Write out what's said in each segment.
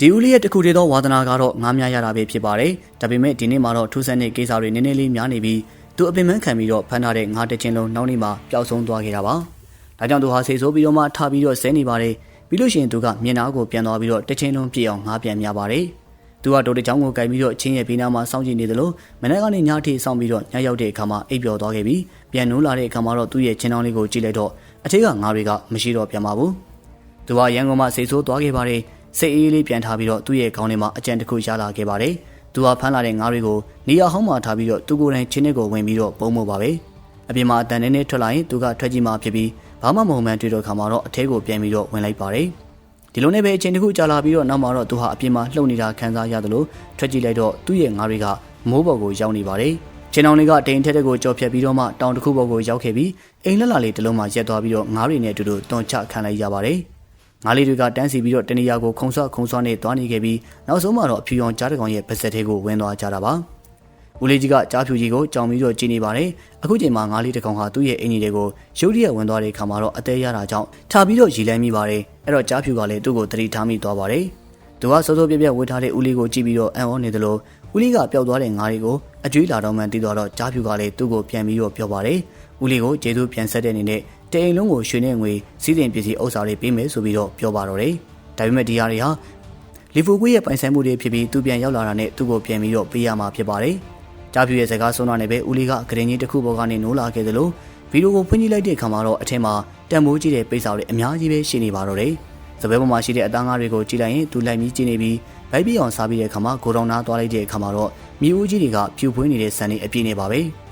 ဒီဦးလေးရဲ့တခုတည်းသောဝါသနာကတော့ငားများရတာပဲဖြစ်ပါတယ်ဒါပေမဲ့ဒီနေ့မှာတော့ထူးဆန်းတဲ့ကိစ္စတွေနည်းနည်းလေးများနေပြီးသူအပင်ပန်းခံပြီးတော့ဖမ်းထားတဲ့ငါးတစ်ချင်းလုံးနောက်နေ့မှာပျောက်ဆုံးသွားခဲ့တာပါဒါကြောင့်သူဟာဆေဆိုးပြီးတော့မှထပြီးတော့ဆဲနေပါတယ်ပြီးလို့ရှိရင်သူကမျက်နှာကိုပြန်သွားပြီးတော့တစ်ချင်းလုံးပြည့်အောင်ငားပြန်များပါတယ်သူကဒိုတချောင်းကိုကင်ပြီးတော့ချင်းရဲ့ဘေးနားမှာစောင့်ကြည့်နေသလိုမနေ့ကနေညအထိစောင့်ပြီးတော့ညရောက်တဲ့အခါမှာအိပ်ပျော်သွားခဲ့ပြီးပြန်နိုးလာတဲ့အခါမှာတော့သူ့ရဲ့ချင်းတောင်းလေးကိုကြည့်လိုက်တော့အထက်ကငါးတွေကမရှိတော့ပြန်ပါဘူးသူကရန်ကုန်မှာဆေဆိုးသွားခဲ့ပါတယ် စိတ်အေးလေးပြန်ထားပြီးတော့သူ့ရဲ့ခေါင်းထဲမှာအကြံတစ်ခုရလာခဲ့ပါတယ်သူဟာဖမ်းလာတဲ့ငါးတွေကိုနေရာဟောင်းမှာထားပြီးတော့သူကိုယ်တိုင်ချင်းနဲ့ကိုဝင်ပြီးတော့ပုံမို့ပါပဲအပြင်မှာအတန်နဲ့နဲ့ထွက်လာရင်သူကထွက်ကြည့်မှဖြစ်ပြီးဘာမှမဟုတ်မှန်းတွေ့တော့ခါမှာတော့အထဲကိုပြန်ပြီးတော့ဝင်လိုက်ပါတယ်ဒီလိုနဲ့ပဲအချိန်တစ်ခုကြာလာပြီးတော့နောက်မှာတော့သူဟာအပြင်မှာလှုပ်နေတာခံစားရတယ်လို့ထွက်ကြည့်လိုက်တော့သူ့ရဲ့ငါးတွေကမိုးပေါ်ကိုရောက်နေပါတယ်ချင်းအောင်လေးကတိန်ထက်တဲ့ကိုကြော်ဖြတ်ပြီးတော့မှတောင်တစ်ခုပေါ်ကိုရောက်ခဲ့ပြီးအိမ်လက်လာလေးတစ်လုံးမှရက်သွားပြီးတော့ငါးတွေနဲ့အတူတူတွန်ချခံလိုက်ရပါတယ် ငါးလေးတွေကတန်းစီပြီးတော့တနေရာကိုခုံဆွခုံဆွနဲ့သွားနေခဲ့ပြီးနောက်ဆုံးမှာတော့အဖြူရောင်ကြားတကောင်ရဲ့ပါစက်သေးကိုဝင်သွားကြတာပါဦးလေးကြီးကကြားဖြူကြီးကိုကြောင်ပြီးတော့ကြည်နေပါတယ်အခုချိန်မှာငါးလေးတစ်ကောင်ဟာသူ့ရဲ့အင်ကြီးတွေကိုရုတ်တရက်ဝင်သွားတဲ့ခါမှာတော့အသေးရတာကြောင့်ထားပြီးတော့ရီလန်းမိပါတယ်အဲ့တော့ကြားဖြူကလည်းသူ့ကိုတတိထားမိသွားပါတယ်သူကစောစောပြက်ပြက်ဝေထားတဲ့ဦးလေးကိုကြည့်ပြီးတော့အံ့ဩနေသလိုဦးလေးကပျောက်သွားတဲ့ငါးတွေကိုအကျွေးလာတော့မှန်းသိတော့ကြားဖြူကလည်းသူ့ကိုပြန်ပြီးတော့ပြောပါတယ်ဦးလေးကိုကျေးဇူးပြန်ဆက်တဲ့အနေနဲ့ တအိမ်လုံးကိုရွှေနဲ့ငွေစီးတင်ပစ္စည်းဥစ္စာတွေပေးမယ်ဆိုပြီးတော့ပြောပါတော့တယ်ဒါပေမဲ့ဒီဟာတွေဟာလီဖူကွေးရဲ့ပိုင်ဆိုင်မှုတွေဖြစ်ပြီးသူပြန်ရောက်လာတာနဲ့သူ့ကိုပြန်ပြီးတော့ပေးရမှာဖြစ်ပါတယ်ကြားဖြူရဲ့စကားဆုံးတာနဲ့ပဲဦးလေးကဂရင်ကြီးတစ်ခုပေါ်ကနေနိုးလာခဲ့သလိုဗီဒီယိုကိုဖွင့်ကြည့်လိုက်တဲ့အခါမှာတော့အထက်မှာတန်မိုးကြီးတဲ့ပိတ်စာတွေအများကြီးပဲရှိနေပါတော့တယ်။စပယ်ပေါ်မှာရှိတဲ့အသားငါးတွေကိုကြည့်လိုက်ရင်သူလိုက်ပြီးကြည့်နေပြီးဗိုက်ပြအောင်စားပြီးတဲ့အခါမှာကိုရောင်နာသွားလိုက်တဲ့အခါမှာတော့မြေဦးကြီးတွေကဖြူဖွေးနေတဲ့ဆန်တွေအပြည့်နေပါပဲ။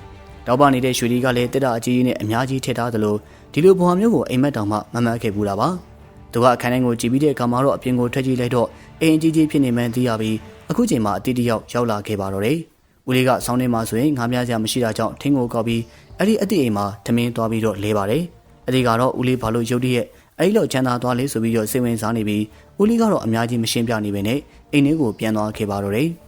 တောက်ပနေတဲ့ရွှေလီကလည်းတက်တာအကြီးကြီးနဲ့အများကြီးထည့်ထားသလိုဒီလိုပုံမျိုးကိုအိမ်မက်တောင်မှမမှတ်ခဲ့ဘူးတာပါ။သူကအခန်းထဲကိုကြည့်ပြီးတဲ့အခါမှာတော့အပြင်ကိုထွက်ကြည့်လိုက်တော့အိမ်ကြီးကြီးဖြစ်နေမှန်းသိရပြီးအခုချိန်မှာအတီးတယောက်ရောက်လာခဲ့ပါတော့တယ်။ဦးလေးကဆောင်းထဲမှာဆိုရင်ငားများစရာမရှိတာကြောင့်ထင်းကိုကောက်ပြီးအဲ့ဒီအတိအိမ်မှာထမင်းသွားပြီးတော့လဲပါတယ်။အဒီကတော့ဦးလေးဘာလို့ရုတ်တရက်အဲ့လိုချမ်းသာသွားလေဆိုပြီးတော့စိတ်ဝင်စားနေပြီးဦးလေးကတော့အများကြီးမရှင်းပြနေပဲနဲ့အိမ်ထဲကိုပြန်သွားခဲ့ပါတော့တယ်။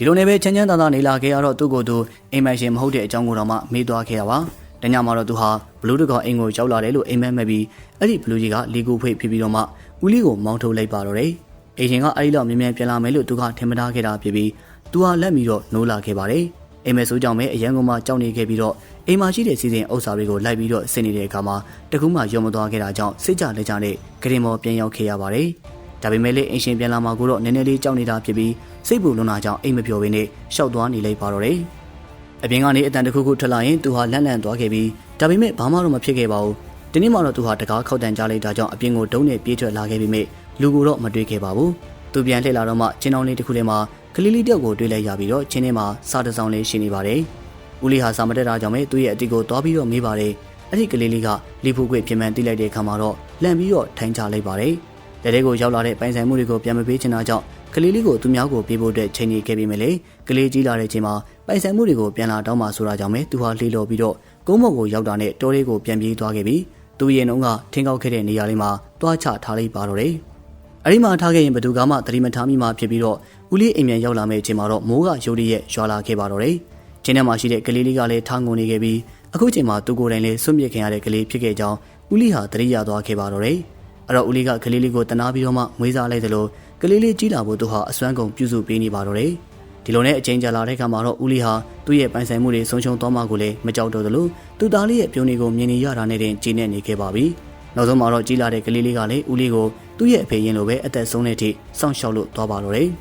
ဒီလိုနဲ့ပဲချမ်းချမ်းသာသာနေလာခဲ့ရတော့သူ့ကိုယ်သူအိမ်မရှင်မဟုတ်တဲ့အကြောင်းကိုတော့မှမေးသွားခဲ့တာပါ။တညမှာတော့သူဟာဘလူးတကောင်အိမ်ကိုရောက်လာတယ်လို့အိမ်မက်မဲ့ပြီးအဲ့ဒီဘလူးကြီးကလီကူဖိတ်ဖြစ်ပြီးတော့မှဦးလေးကိုမောင်းထုတ်လိုက်ပါတော့တယ်။အိမ်ရှင်ကအဲ့ဒီလောက်မြင်မြန်ပြန်လာမယ်လို့သူကထင်မထားခဲ့တာဖြစ်ပြီးသူဟာလက်ပြီးတော့နိုးလာခဲ့ပါတယ်။အိမ်မဲဆိုးကြောင့်ပဲအရန်ကုန်မှကြောက်နေခဲ့ပြီးတော့အိမ်မှာရှိတဲ့စီစဉ်ဥစ္စာတွေကိုလိုက်ပြီးတော့ဆင်နေတဲ့အခါမှာတကူးမှရုံမသွားခဲ့တာကြောင့်စိတ်ကြလက်ကြနဲ့ဂရင်မော်ပြန်ရောက်ခဲ့ရပါတယ်။ ဒါပေမဲ့လည်းအင်ရှင်ပြန်လာမှကိုတော့နည်းနည်းလေးကြောက်နေတာဖြစ်ပြီးစိတ်ပူလွန်တာကြောင့်အိမ်မပြောဘဲနဲ့ရှောက်သွားနေလိုက်ပါတော့တယ်။အပြင်ကနေအတန်တခုခုထွက်လာရင်သူဟာလန့်လန့်သွားခဲ့ပြီးဒါပေမဲ့ဘာမှတော့မဖြစ်ခဲ့ပါဘူး။ဒီနေ့မှတော့သူဟာတကားခောက်တန်ကြလိုက်တာကြောင့်အပြင်ကိုဒုံးနဲ့ပြေးထွက်လာခဲ့ပြီးမြလူကိုတော့မတွေ့ခဲ့ပါဘူး။သူပြန်လှည့်လာတော့မှချင်းအောင်လေးတစ်ခုထဲမှာကလေးလေးတယောက်ကိုတွေ့လိုက်ရပြီးတော့ချင်းထဲမှာစားတစောင်းလေးရှိနေပါတယ်။ဦးလေးဟာစာမတက်တာကြောင့်ပဲသူ့ရဲ့အတီကိုသွားပြီးတော့မေးပါတယ်။အဲ့ဒီကလေးလေးကလီဖူခွေပြင်ပန်းတိလိုက်တဲ့အခါမှာတော့လန့်ပြီးတော့ထိုင်ချလိုက်ပါတယ်။ လက်ထဲကိုရောက်လာတဲ့ပိုင်ဆိုင်မှုတွေကိုပြန်မပေးချင်တာကြောင့်ကလေးလေးကိုသူများကိုပေးဖို့အတွက်ချိန်နေခဲ့ပြီးမလေကလေးကြီးလာတဲ့ချိန်မှာပိုင်ဆိုင်မှုတွေကိုပြန်လာတော့မှဆိုတာကြောင့်ပဲသူဟာလှေလော်ပြီးတော့ကုန်းမော်ကိုရောက်တာနဲ့တောလေးကိုပြန်ပြေးသွားခဲ့ပြီးသူရဲ့နှုံးကထင်းကောက်ခဲ့တဲ့နေရာလေးမှာတွားချထားလိုက်ပါတော့တယ်။အဲဒီမှာထားခဲ့ရင်ဘသူကမှသတိမထားမိမှဖြစ်ပြီးတော့ဦးလေးအိမ်ပြန်ရောက်လာမယ့်အချိန်မှာတော့မိုးကရိုးရရဲ့ရွာလာခဲ့ပါတော့တယ်။ချင်းထဲမှာရှိတဲ့ကလေးလေးကလည်းထားငုံနေခဲ့ပြီးအခုချိန်မှာသူကိုယ်တိုင်လည်းစွန့်ပစ်ခင်ရတဲ့ကလေးဖြစ်ခဲ့ကြောင်းဦးလေးဟာသတိရသွားခဲ့ပါတော့တယ်။ အဲ့တော့ဦးလေးကကလေးလေးကိုတနာပြီးတော့မှမွေးစားလိုက်သလိုကလေးလေးကြီးလာဖို့သူဟာအစွမ်းကုန်ပြုစုပေးနေပါတော့တယ်။ဒီလိုနဲ့အချိန်ကြာလာတဲ့ခါမှာတော့ဦးလေးဟာသူ့ရဲ့ပိုင်ဆိုင်မှုတွေဆုံးရှုံးသွားမှကိုလည်းမကြောက်တော့သလိုသူ့သားလေးရဲ့ပြုံးတွေကိုမြင်နေရတာနဲ့တင်ကြည်နေနေခဲ့ပါပြီ။နောက်ဆုံးမှာတော့ကြီးလာတဲ့ကလေးလေးကလည်းဦးလေးကိုသူ့ရဲ့အဖေရင်လိုပဲအသက်ဆုံးတဲ့အထိစောင့်ရှောက်လို့သွားပါတော့တယ်။